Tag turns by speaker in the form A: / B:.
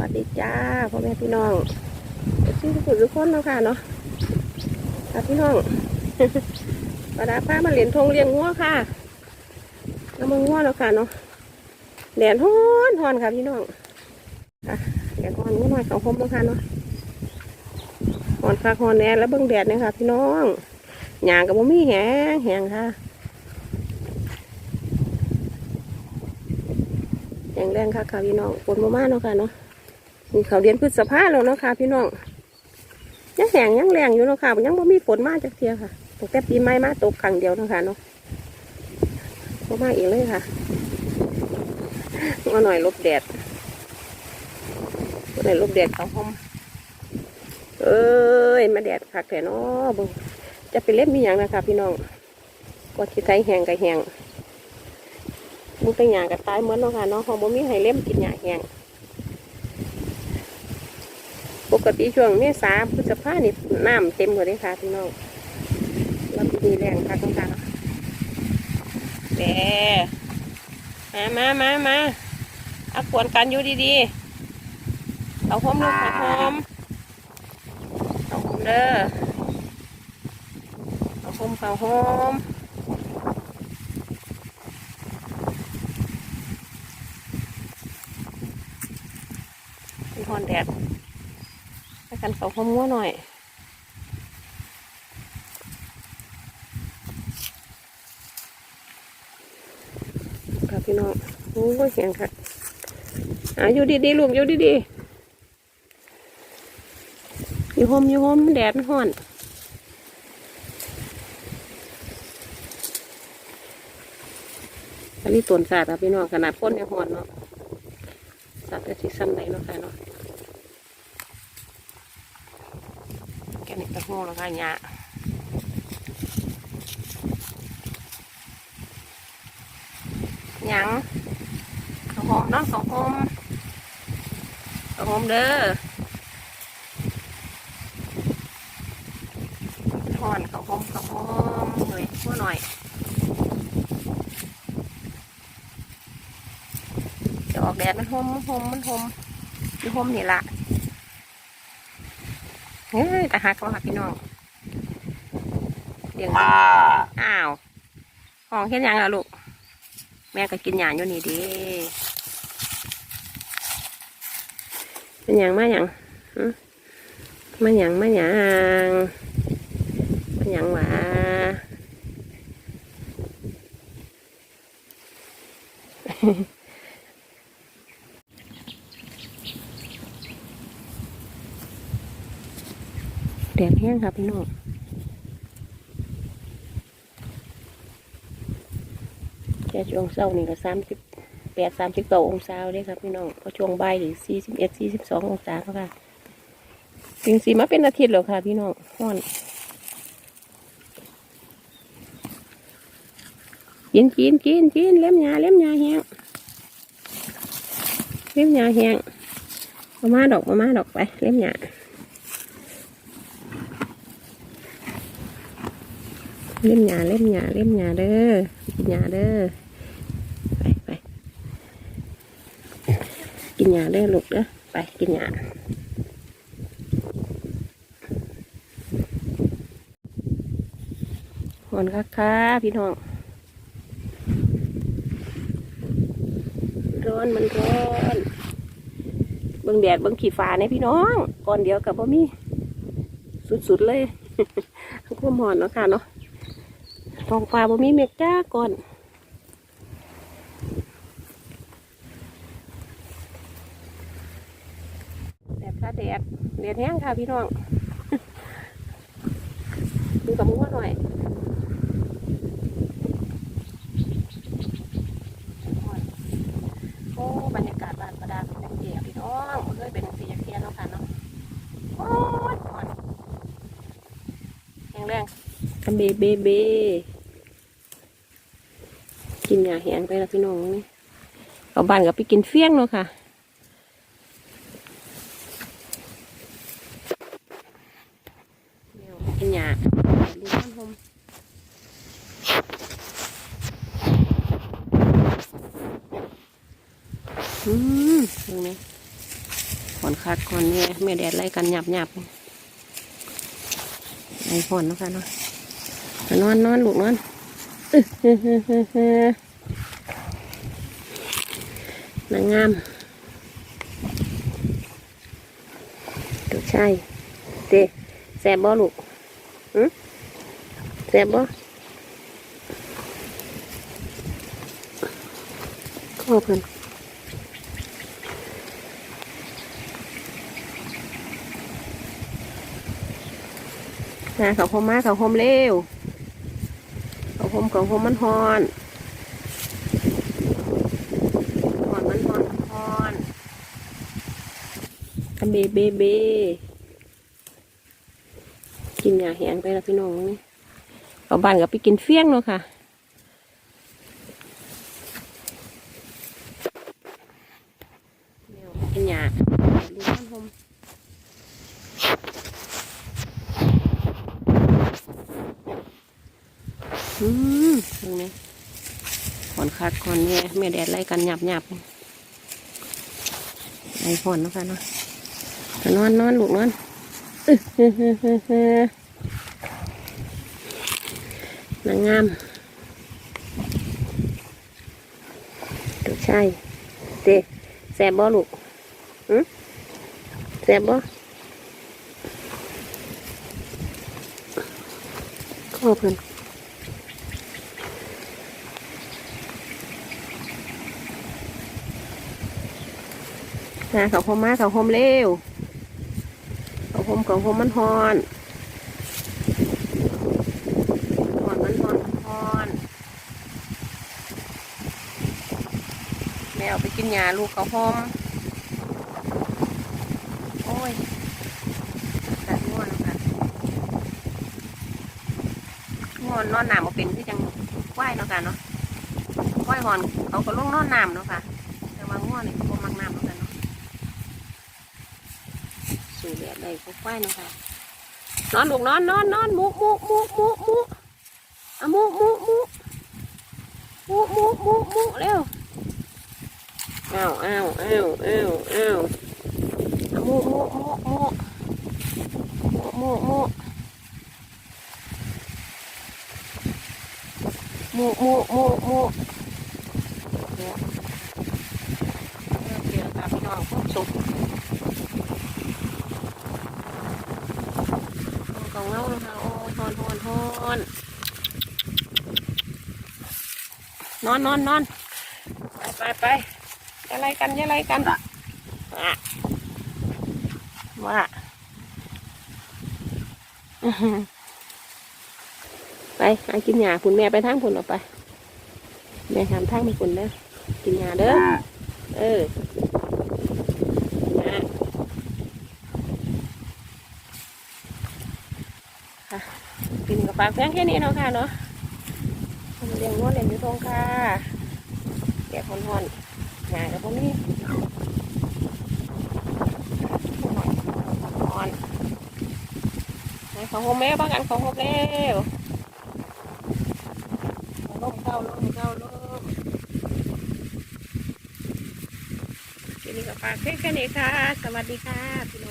A: วัสดีจ้าพ่อแม่พี่น้องชื่อทุกคนทุกคนเนาะค่ะเนาะค่ะพี่น้องปลาป้ามาเหรียญทงเลี้ยงงัวค่ะน้ำมันงัวแล้วค่ะเนาะแดดฮ้อนฮ้อนค่ะพี่น้องค่ะแดดฮ้อนงัวหน่อยเขาคมแล้วค่ะเนาะฮ้อนค่ะฮ้อนแดดแล้วเบิ่งแดดเนี่ยค่ะ พี่น้องหยางกับบ่มีแหงแหงค่ะแหงแรงค่ะค่ะพี่น้องฝนบ่มาเนาะค่ะเนาะ นี่เขาเรียนพฤษภาแล้วเนาะค่ะ พี่น้องยังแหงยังแรงอยู่เนาะค่ะยังบ่มีฝนมาจากเทียค่ะตั้งแต่ปีใหม่มาตกครั้งเดียวเนาะค่ะเนาะบ่มาอีกเลยค่ะมาหน่อยลบแดดมาหน่อยลบแดดเขาห้อมเอ้ยมาแดดคักแต่เนาะเบิ่งจะไปเล่นมีอย่างนะคะพี่น้องก็ที่ไทยแหงกับแหงมุ้งแต่หยางกับตายเหมือนเนาะค่ะเนาะของบ่มีให้เล่มกินหยาแหง ปกติช่วงเมษาพฤษภานี่น้ำเต็มหมดเลยค่ะพี่น้องแล้วปีนี้แรงค่ะต้องการแต่มมามามาเอาขวนกันอยู่ดีๆเอาหอมลูกเอาหอมเอาหอมเด้อเอาหอมเอาหอมเป็นหอนแดด กันเขาหอมงัวหน่อยครับพี่น้องโอ้ยเสียงค่ะอะอยู่ดีๆลูกอยู่ดีๆอยู่หอมอยู่หอมแดดมันฮ้อนอันนี้ตวนศาสตร์ครับพี่น้องขนาดพ่นยังหอนเนาะศาสตร์จะสิซ้ำไหนเนาะค่ะเนาะแก นี่ตะโง่แล้วค่ะหยาหยังข้าวหอมเนาะข้าวหอมข้าวหอมเด้อหอนข้าวหอมข้าวหอมเลยหัวหน่อยจะออกแดดมันหอมมันหอมมันหอมมันหอมนี่ละ เฮ้ยแต่หักเขาค่ะพี่น้องเลี้ยงมันอ้าวห้องเห็นยังล่ะลูก แม่ก็กินหยาอยู่นี่เดิเป็นหยังมาหยังหึมาหยังมาหยังมาหยังหวะ แดดแห้งครับพี่น้องแค่ช่วงเช้านี่ก็สามสิบแปดสามสิบเก้าองศาเลยครับพี่น้องพอช่วงบ่ายถึงสี่สิบเอ็ดสี่สิบสององศาแล้วค่ะถึงสีมาเป็นอาทิตย์แล้วค่ะ พี่น้องร้อนกินกินกินกินเล็มหยาเล็มหยาแห้งเล็มหยาแห้งมามาดอกมามาดอกไป เล็มหยา เล่มหยาเล่มหยาเล่มหยาเด้อกินหยาเด้อไปไปกินหยาเด้อลูกเด้อไปกินหยาหอนคักค่ะพี่น้องร้อนมันร้อนเบิ่งแดดเบิ่งขี้ฟ้าเนี่ยพี่น้องก่อนเดียวกับบ่อมีสุดๆเลยความหอนเนาะค่ะเนาะ ท้องฟ้าบ่มีเมฆจ้าก่อนแดดค่ะแดดแดดแห้งค่ะพี่น้องดูกับมัวหน่อยโอ้บรรยากาศบ้านประดาเป็นจังเดียพี่น้องเคยเป็นสีเทียนเนาะค่ะเนาะโอ้ยหอนแข็งแรงทำเบเบเบ กินยาแห้งไปแล้วพี่น้องนี่เอาบ้านกับไปกินเฟี้ยงเนาะค่ะเดี๋ยวกินยาดูน้ำหอมอืมดูไหมผ่อนคัดก่อนแม่แม่แดดไล่กันหยับหยับไล่ผ่อนเนาะคะเนาะนอนนอนลูกนอน นางงามลูกชายเตแสบบ่ลูกหืมแสบบ่ขอบคุณนะเขาพมมาเขาพมเร็ว เขาพมเขาพมมันฮอนฮอนมันฮอนฮอนอะเบเบเบกินยาแหงไปแล้วพี่น้องนี่เอาบ้านกับไปกินเฟี้ยงเนาะค่ะแมวกินยาดูมันหม อืมตรงนี้ผ่อนคัดก่อนแม่แม่แดดไล่กันหยับหยับไล่ผ่อนแล้วกันเนาะนอนนอนลูกนอนนางงามลูกชายเตแสบบ่ลูกหืมแสบบ่ขอบคุณนะเขาพมมาเขาพมเร็วเขาพมเขาพมมันฮอนฮอนมันฮอนฮอนแมวไปกินยาลูกเขาพมโอ้ยกัดง่วนแล้วค่ะง่วนนอนหนามมาเป็นที่จังไหวเนาะค่ะเนาะไหวหอนเขาก็ลงนอนหนามเนาะค่ะแต่ว่าง่วนนี่เขามักน้ำเนาะค่ะเนาะ สูแบบใดก็ควายนะคะนอนลูกนอนนอนนอนมุมุมุมุมุอะมุมุมุมุมุมุมุเร็วอ้าวอ้าวอ้าวอ้าวอ้าวอะมุมุมุมุมุมุมุมุมุมุมุเนี่ยเดี๋ยวตามพี่น้องพวกสุก ของเรานะคะโอ้ ฮอนฮอนฮอนนอนนอนนอนไปไปไปอะไรกันอะไรกันอะว่าอื้อหือไปหากินหญ้าคุณแม่ไปทางคุณออกไปแม่ทำทางไปคุณเด้อกินหญ้าเด้อเออหญ้า กินกับ ฝากเพียงแค่นี้เนาะค่ะเนาะเลี้ยงนวดเลี้ยงอยู่ตรงค่ะแกะพอนหอนๆหงายกับพวกนี้หอนไหนของโฮมแม่บ้างกันของโฮมเร็วลมเข้าลมเข้าลมกินกับฝากเพียงแค่นี้ค่ะ สวัสดีค่ะพี่